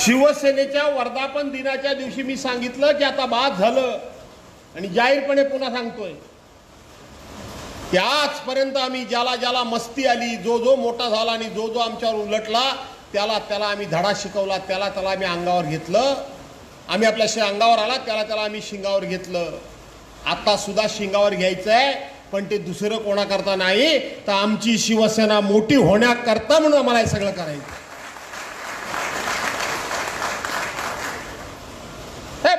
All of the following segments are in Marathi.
शिवसेनेच्या वर्धापन दिनाच्या दिवशी मी सांगितलं की आता बाद झालं. आणि जाहीरपणे पुन्हा सांगतोय. की आजपर्यंत आम्ही ज्याला ज्याला मस्ती आली जो जो मोठा झाला आणि जो जो आमच्यावर उलटला त्याला त्याला आम्ही धडा शिकवला त्याला त्याला आम्ही अंगावर घेतलं. आम्ही आपल्या अंगावर आला त्याला त्याला आम्ही शिंगावर घेतलं. आता सुद्धा शिंगावर घ्यायचं आहे पण ते दुसरं कोणाकरता नाही. तर आमची शिवसेना मोठी होण्याकरता म्हणून आम्हाला हे सगळं करायचं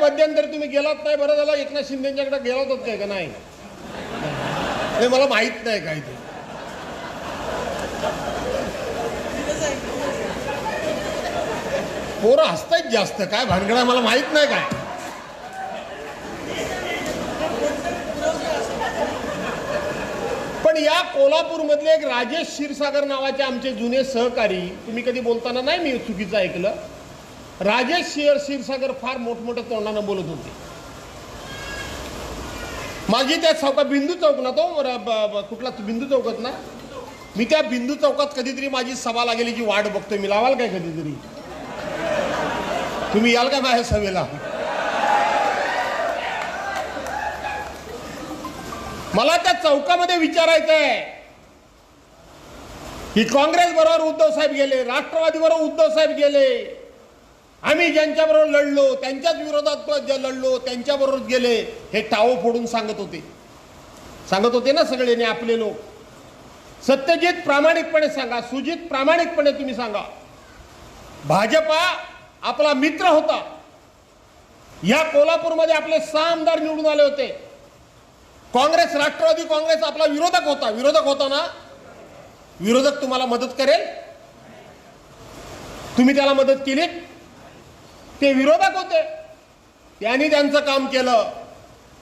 हे मध्यंतरी तुम्ही गेलात नाही बरं झालं एकनाथ शिंदेच्याकडे गेला होतात काय का नाही? हे मला माहीत नाही काय ते. पोरं हसतायत जास्त काय भानगडा मला माहीत नाही काय. पण या कोल्हापूरमधले एक राजेश क्षीरसागर नावाचे आमचे जुने सहकारी तुम्ही कधी बोलताना नाही मी चुकीचं ऐकलं? राजेश क्षीर क्षीरसागर फार मोठमोठ्या तोंडानं बोलत होते. माझी त्या चौका बिंदू चौक ना तो कुठला बिंदू चौकात ना? मी त्या बिंदू चौकात कधीतरी माझी सभा लागेलीची वाट बघतोय मी लावाल काय कधीतरी? तुम्ही याल का माझ्या सभेला? मला त्या चौकामध्ये विचारायचं आहे की काँग्रेस बरोबर उद्धव साहेब गेले राष्ट्रवादी बरोबर उद्धव साहेब गेले. आम्ही ज्यांच्याबरोबर लढलो त्यांच्याच विरोधात जे लढलो त्यांच्याबरोबर गेले हे टावो फोडून सांगत होते. सांगत होते ना सगळे आपले लोक. सत्यजित प्रामाणिकपणे सांगा सुजित प्रामाणिकपणे तुम्ही सांगा. भाजपा आपला मित्र होता. या कोल्हापूरमध्ये आपले सहा आमदार निवडून आले होते. काँग्रेस राष्ट्रवादी काँग्रेस आपला विरोधक होता. विरोधक होता ना? विरोधक तुम्हाला मदत करेल? तुम्ही त्याला मदत केली ते विरोधक होते. त्यांनी त्यांचं काम केलं.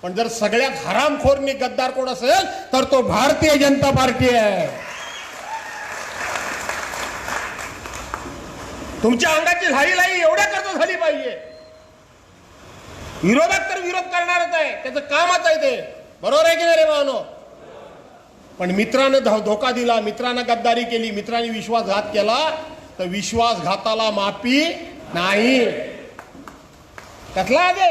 पण जर सगळ्यात हरामखोरनी गद्दार कोण असेल तर तो भारतीय जनता पार्टी आहे. तुमच्या अंगाची झाली लाई एवढ्या कर्ज झाली पाहिजे. विरोधक तर विरोध करणारच आहे. त्याचं कामच आहे ते. बरोबर आहे की नाही रे मानो पण मित्रानं धोका दिला मित्रानं गद्दारी केली मित्राने विश्वासघात केला तर विश्वासघाताला माफी नाही कसला आदेश छत्रपती शिवाजी महाराज की बाजीराव सावंत कसला बढो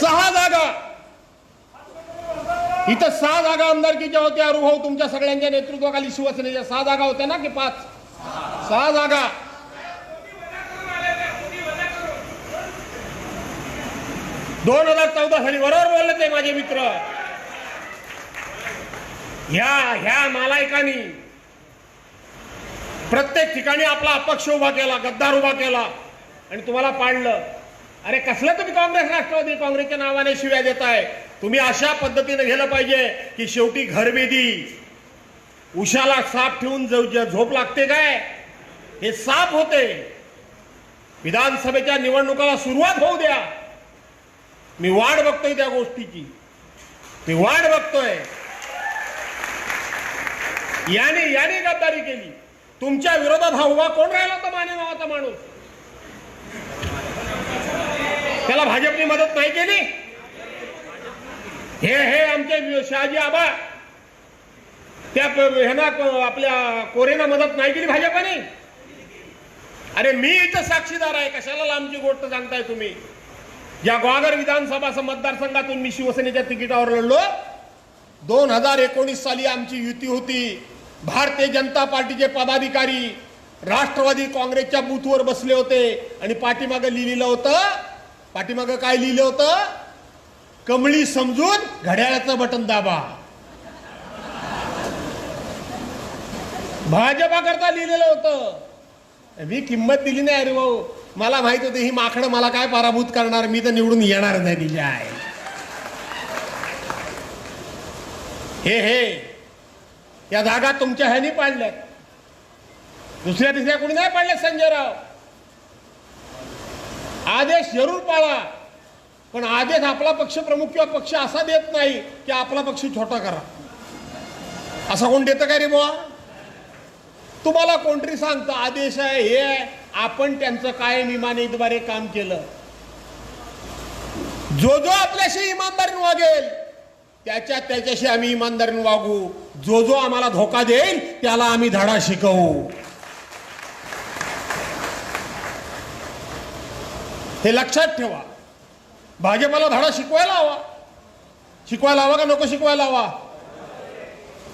सहा जागा! इथं सहा जागा आमदारकीच्या होत्या. अनुभव तुमच्या सगळ्यांच्या नेतृत्वाखाली शिवसेनेच्या सहा जागा होत्या ना की पाच? सहा जागा! दोन हजार चौदा साली बरोबर बोलले ते माझे मित्र. ह्या ह्या मालायकानी प्रत्येक ठिकाणी आपला अपक्ष उभा केला गद्दार उभा केला आणि तुम्हाला पाडलं. अरे कसलं तुम्ही काँग्रेस राष्ट्रवादी काँग्रेसच्या नावाने शिव्या देताय. तुम्ही अशा पद्धतीने गेलं पाहिजे की शेवटी घरबेदी. उशाला साप ठेवून जे झोप लागते काय? हे साप होते. विधानसभेच्या निवडणुकाला सुरुवात होऊ द्या. मी वाट बघतोय त्या गोष्टीची. मी वाट बघतोय. याने याने गद्दारी केली. तुमच्या विरोधात हा उभा कोण राहिला होता माने नावाचा माणूस? त्याला भाजपने मदत नाही केली? हे हे आमचे शहाजी आबा. त्या ह्यांना आपल्या कोरेना मदत नाही केली भाजपाने? अरे मी इथं साक्षीदार आहे. कशाला लांबची गोष्ट सांगताय तुम्ही? या ग्वागर विधानसभा मतदारसंघातून मी शिवसेनेच्या तिकिटावर लढलो. दोन हजार एकोणीस साली आमची युती होती. भारतीय जनता पार्टीचे पदाधिकारी राष्ट्रवादी काँग्रेसच्या बूथवर बसले होते आणि पाठीमागं लिहिलेलं होतं. पाठीमागं काय लिहिलं होतं? कमळी समजून घड्याळाचं बटन दाबा. भाजपा करता लिहिलेलं होतं. मी किंमत दिली नाही अरे भाऊ. मला माहीत होते ही माकडं मला काय पराभूत करणार? मी तर निवडून येणार नाही तिच्या आहे हे हे. या जागा तुमच्या ह्यानी पाडल्यात दुसऱ्या तिसऱ्या कोणी नाही पाडल्या संजय राव आदेश जरूर पाळा. पण आदेश आपला पक्ष प्रमुख किंवा पक्ष असा देत नाही की आपला पक्ष छोटा करा. असं कोण देतं काय रे बुवा? तुम्हाला कोणतरी सांगतं आदेश आहे हे आहे. आपण त्यांचं कायम इमानीद्वारे काम केलं? जो जो आपल्याशी इमानदारीने वागेल त्याच्या त्याच्याशी आम्ही इमानदारीने वागू. जो जो आम्हाला धोका देईल त्याला आम्ही धडा शिकवू. हे लक्षात ठेवा. भाजपाला धडा शिकवायला हवा. शिकवायला हवा का नको शिकवायला हवा?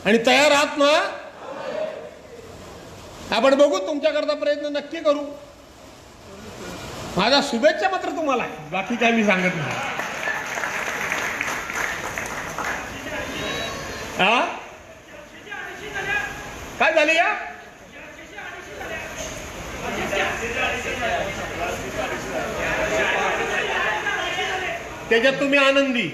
आणि तयार आहात ना आपण बघू तुमच्याकरता प्रयत्न नक्की करू. माझ्या शुभेच्छा मात्र तुम्हाला आहे. बाकी काय मी सांगत नाही. हा काय झाली या? त्याच्यात तुम्ही आनंदी.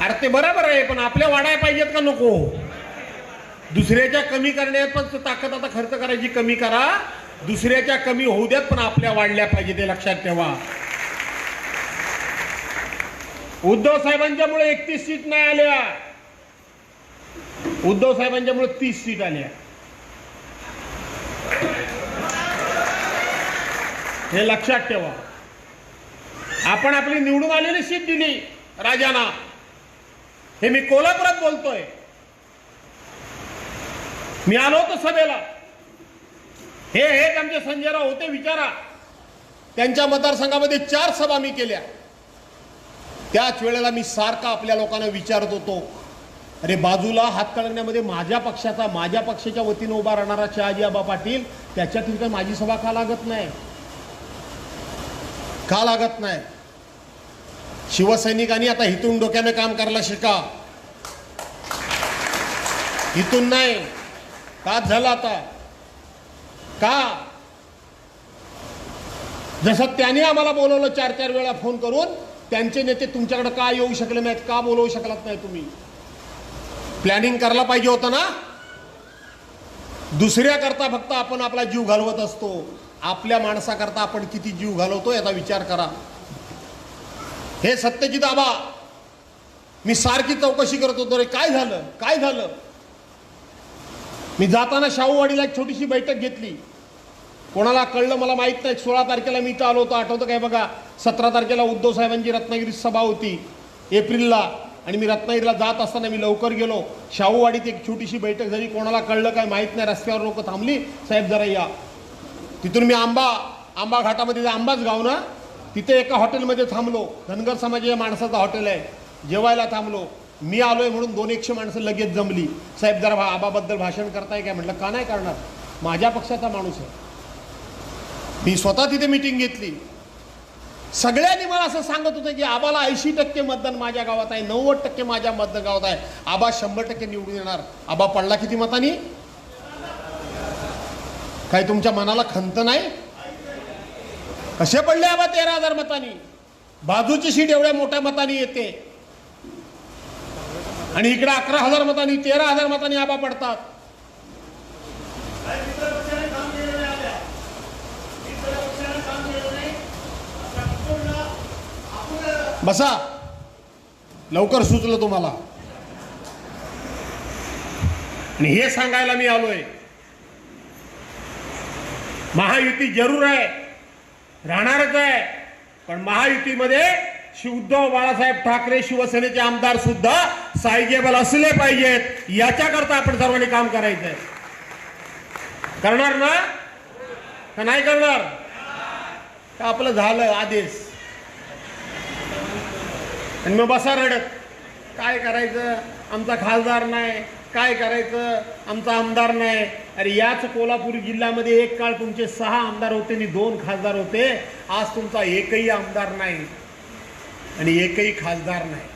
अरे ते बरोबर आहे पण आपल्या वाढाय पाहिजेत का नको? दुसऱ्याच्या कमी करण्यात पण ताकद आता खर्च करायची कमी करा. दुसऱ्याच्या कमी होऊ द्यात पण आपल्या वाढल्या पाहिजे ते लक्षात ठेवा. उद्धव साहेबांच्यामुळे एकतीस सीट नाही आल्या. उद्धव साहेबांच्यामुळे तीस सीट आल्या. हे लक्षात ठेवा. आपण आपली निवडून आलेली सीट दिली राजाना. हे मी कोल्हापुरात बोलतोय. मी आलो होतो सभेला. हे हेच आमचे संजयराव होते विचारा. त्यांच्या मतदारसंघामध्ये चार सभा मी केल्या. त्याच वेळेला मी सारखा आपल्या लोकांना विचारत होतो. अरे बाजूला हात कळण्यामध्ये माझ्या पक्षाचा माझ्या पक्षाच्या वतीनं उभा राहणारा शहाजी आबा पाटील त्याच्या तिथं माझी सभा का लागत नाही? का लागत नाही? शिवसैनिकांनी आता हिथून डोक्याने काम करायला शिका. इथून नाही. का झालं आता? का? जसं त्याने आम्हाला बोलवलं चार चार वेळा फोन करून त्यांचे नेते तुमच्याकडे का येऊ शकले नाहीत का बोलवू शकलात नाही तुम्ही? प्लॅनिंग करायला पाहिजे होतं ना? दुसऱ्याकरता फक्त आपण आपला जीव घालवत असतो. आपल्या माणसाकरता आपण किती जीव घालवतो याचा विचार करा. हे सत्यजित आबा मी सारखी चौकशी करत होतो रे. काय झालं? काय झालं? मी जाताना शाहूवाडीला एक छोटीशी बैठक घेतली. कोणाला कळलं मला माहीत नाही. सोळा तारखेला मी इथं आलो होतो. आठवतं काय बघा? सतरा तारखेला उद्धव साहेबांची रत्नागिरीत सभा होती. एप्रिलला. आणि मी रत्नागिरीला जात असताना मी लवकर गेलो. शाहूवाडीत एक छोटीशी बैठक झाली. कोणाला कळलं काय माहीत नाही. रस्त्यावर लोक थांबली. साहेब जरा या. तिथून मी आंबा आंबा घाटामध्ये आंबाच गाव ना तिथे एका हॉटेलमध्ये थांबलो. धनगर समाजाच्या माणसाचं हॉटेल आहे. जेवायला थांबलो. मी आलोय म्हणून दोन एकशे माणसं लगेच जमली. साहेब जरा भा- आबाबद्दल भाषण करताय काय म्हटलं? का नाही करणार? माझ्या पक्षाचा माणूस आहे. मी स्वतः तिथे मिटिंग घेतली. सगळ्यांनी मला असं सांगत होतं की आबाला ऐंशी टक्के मतदान माझ्या गावात आहे नव्वद टक्के माझ्या मतदान गावात आहे. आबा शंभर टक्के निवडून येणार. आबा पडला किती मतानी? काही तुमच्या मनाला खंत नाही? कसे पडले आबा तेरा हजार मतांनी? बाजूची सीट एवढ्या मोठ्या मतांनी येते. आणि इकडे अकरा हजार मतांनी तेरा हजार मतांनी आबा पडतात. बसा. लवकर सुचलं तुम्हाला. आणि हे सांगायला मी आलोय. महायुती जरूर आहे राहणारच आहे पण महायुतीमध्ये उद्धव बाळासाहेब ठाकरे शिवसेनेचे आमदार सुद्धा सायजेबल असले पाहिजेत याच्याकरता आपण सर्वांनी काम करायचंय. करणार ना? का नाही करणार? का आपलं झालं आदेश? आणि मग बसा रडत. काय करायचं? आमचा खासदार नाही. काय करायचं? आमचा आमदार नाही. अरे याच कोल्हापूर जिल्ह्यामध्ये एक काळ तुमचे सहा आमदार होते आणि दोन खासदार होते. आज तुमचा एकही आमदार नाही. आणि एकही खासदार नाही.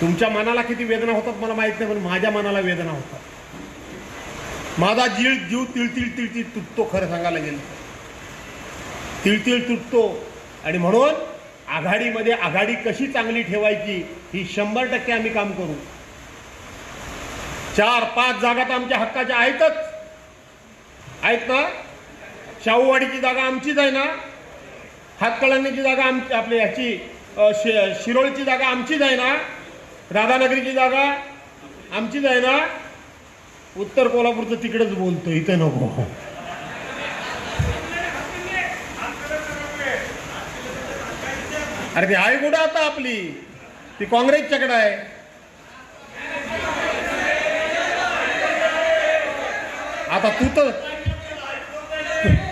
तुमच्या मनाला किती वेदना होतात मला माहीत नाही पण माझ्या मनाला वेदना होतात. माझा जीव जीव तिळतिळ तिळतिळ तुटतो खरं सांगायला गेलं तिळतिळ तुटतो. आणि म्हणून आघाडीमध्ये आघाडी कशी चांगली ठेवायची ही शंभर टक्के आम्ही काम करू. चार पाच जागा तर आमच्या हक्काच्या आहेतच. आहेत ना? शाहूवाडीची जागा आमचीच आहे ना? हातकळणीची जागा आमची आपली ह्याची शि- शिरोळची जागा आमचीच आहे ना? राधानगरीची जागा आमचीच आहे ना? उत्तर कोल्हापूरचं तिकडेच बोलतो इथे नको. अरे ती आहे कुठं आता आपली? ती काँग्रेसच्याकडे आहे. आता तू तर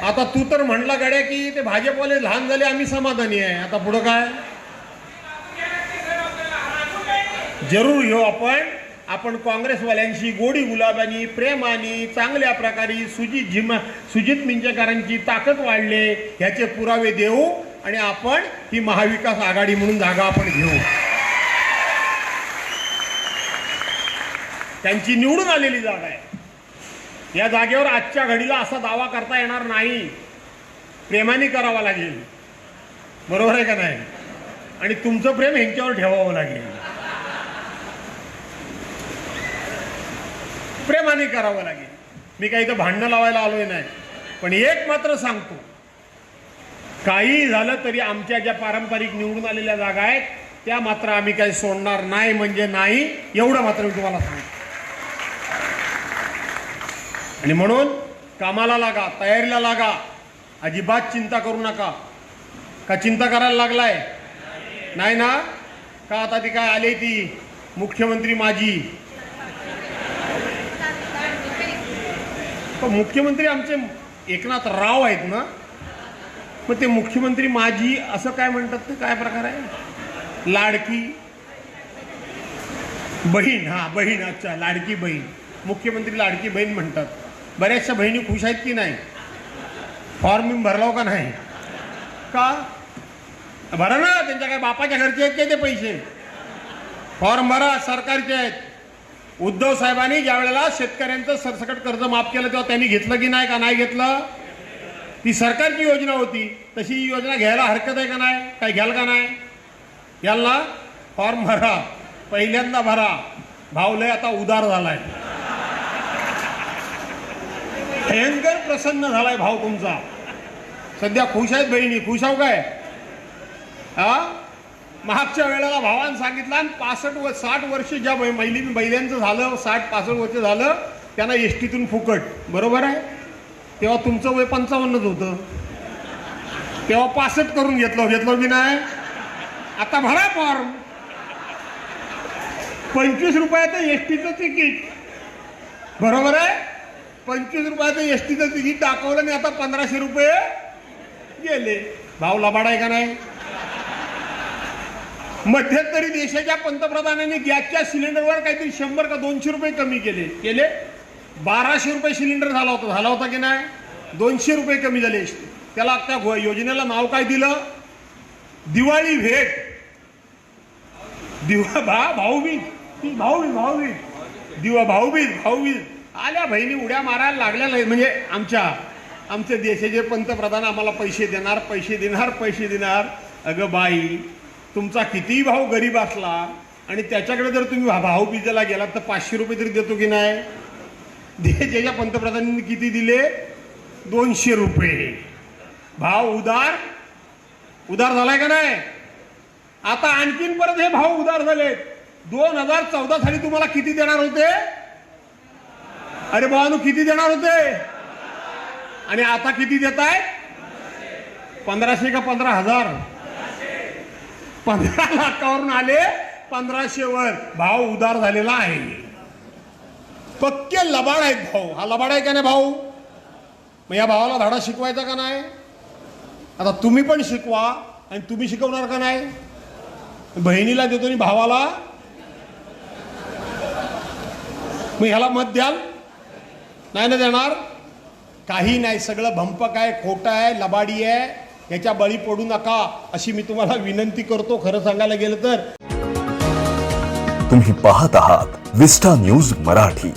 आता तू तर म्हणला गड्या की ते भाजपवाले लहान झाले आम्ही समाधानी आहे. आता पुढं काय? जरूर घेऊ आपण. आपण काँग्रेसवाल्यांशी गोडी गुलाबानी प्रेमानी चांगल्या प्रकारे सुजित झिमा सुजित मिंजेकरांची ताकद वाढले ह्याचे पुरावे देऊ आणि आपण ही महाविकास आघाडी म्हणून जागा आपण घेऊ. त्यांची निवडून आलेली जागा आहे. या जागेवर आजच्या घडीला असा दावा करता येणार नाही. प्रेमाने करावा लागेल. बरोबर आहे का नाही? आणि तुमचं प्रेम ह्यांच्यावर ठेवावं लागेल. प्रेमाने करावं लागेल. मी काही इथं भांडणं लावायला आलोय नाही. पण एक मात्र सांगतो. काही झालं तरी आमच्या ज्या पारंपरिक निवडून आलेल्या जागा आहेत त्या मात्र आम्ही काही सोडणार नाही म्हणजे नाही एवढं मात्र मी तुम्हाला सांगतो. आणि म्हणून कामाला लागा तयारीला लागा. अजिबात चिंता करू नका. का चिंता करायला लागलाय? नाही ना? का आता ती काय आली ती? मुख्यमंत्री माझी. मुख्यमंत्री आमचे एकनाथ राव आहेत ना? मग ते मुख्यमंत्री माझी असं काय म्हणतात ते? काय प्रकार आहे? लाडकी बहीण. हा बहीण. अच्छा लाडकी बहीण. मुख्यमंत्री लाडकी बहीण म्हणतात. बऱ्याचशा बहिणी खुश आहेत की नाही? फॉर्म मी भरलाव का नाही? का? भरा ना त्यांच्या काय बापाच्या घरचे आहेत काय ते पैसे? फॉर्म भरा सरकारचे आहेत. उद्धव साहेबांनी ज्या वेळेला शेतकऱ्यांचं सरसकट कर्ज माफ केलं तेव्हा त्यांनी घेतलं की नाही का नाही घेतलं? ती सरकारची योजना होती. तशी ही योजना घ्यायला हरकत आहे का नाही? काय घ्याल का नाही? घ्याल ना फॉर्म भरा. पहिल्यांदा भरा. भावलय आता उदार झाला आहे भयंकर प्रसन्न झालाय भाव तुमचा. सध्या खुश आहेत बहिणी खुश आहो काय? हा? मागच्या वेळेला भावानं सांगितलं आणि पासष्ट व साठ वर्ष ज्या महिली मैली महिलांचं झालं साठ पासष्ट वर्ष झालं त्यांना एस टीतून फुकट. बरोबर आहे? तेव्हा तुमचं वय पंचावन्नच होतं. तेव्हा पासष्ट करून घेतलं घेतलं की नाही? आता भरा फॉर्म पंचवीस रुपयाचं एस टीचं तिकीट. बरोबर आहे? पंचवीस रुपयाचं एस टीचं तिकीट दाखवलं आणि आता पंधराशे रुपये गेले. भाव लबाड आहे का नाही? मध्यंतरी देशाच्या पंतप्रधानांनी गॅसच्या सिलेंडरवर काहीतरी शंभर का दोनशे रुपये कमी केले. केले? बाराशे रुपये सिलेंडर झाला होता. झाला होता की नाही? दोनशे रुपये कमी झाले. त्याला त्या घो- योजनेला नाव काय दिलं? दिवाळी भेट. दिवा भा भाऊबीज. ती भाऊबीज भाऊबीज. दिवा भाऊबीज भाऊबीज. आल्या बहिणी उड्या मारायला लागल्या नाही. म्हणजे आमच्या आमचे देशाचे पंतप्रधान आम्हाला पैसे देणार पैसे देणार पैसे देणार. अगं बाई तुमचा कितीही भाऊ गरीब असला आणि त्याच्याकडे जर तुम्ही भा- भाऊबीजेला गेलात तर पाचशे रुपये तरी देतो की नाही? देशाच्या पंतप्रधानांनी किती दिले? दोनशे रुपये. भाव उदार? उदार झालाय का नाही? आता आणखीन परत हे भाव उदार झाले दोन हजार चौदा साली तुम्हाला किती देणार होते? अरे भावानू किती देणार होते? आणि आता किती देत आहे पंधराशे का पंधरा हजार? पंधरा लाखावरून आले पंधराशे वर. भाव उदार झालेला आहे. पक्के लबाड आहेत भाऊ. हा लबाड आहे का नाही भाऊ? मग या भावाला धडा शिकवायचा का नाही? आता तुम्ही पण शिकवा आणि तुम्ही शिकवणार का नाही? बहिणीला देतो आणि भावाला? मग ह्याला मत द्याल? नाही ना देणार? काही नाही सगळं भंपक आहे खोटं आहे लबाडी आहे. याच्या बळी पडू नका अशी मी तुम्हाला विनंती करतो. खरं सांगायला गेलं तर. तुम्ही पाहत आहात विस्टा न्यूज मराठी.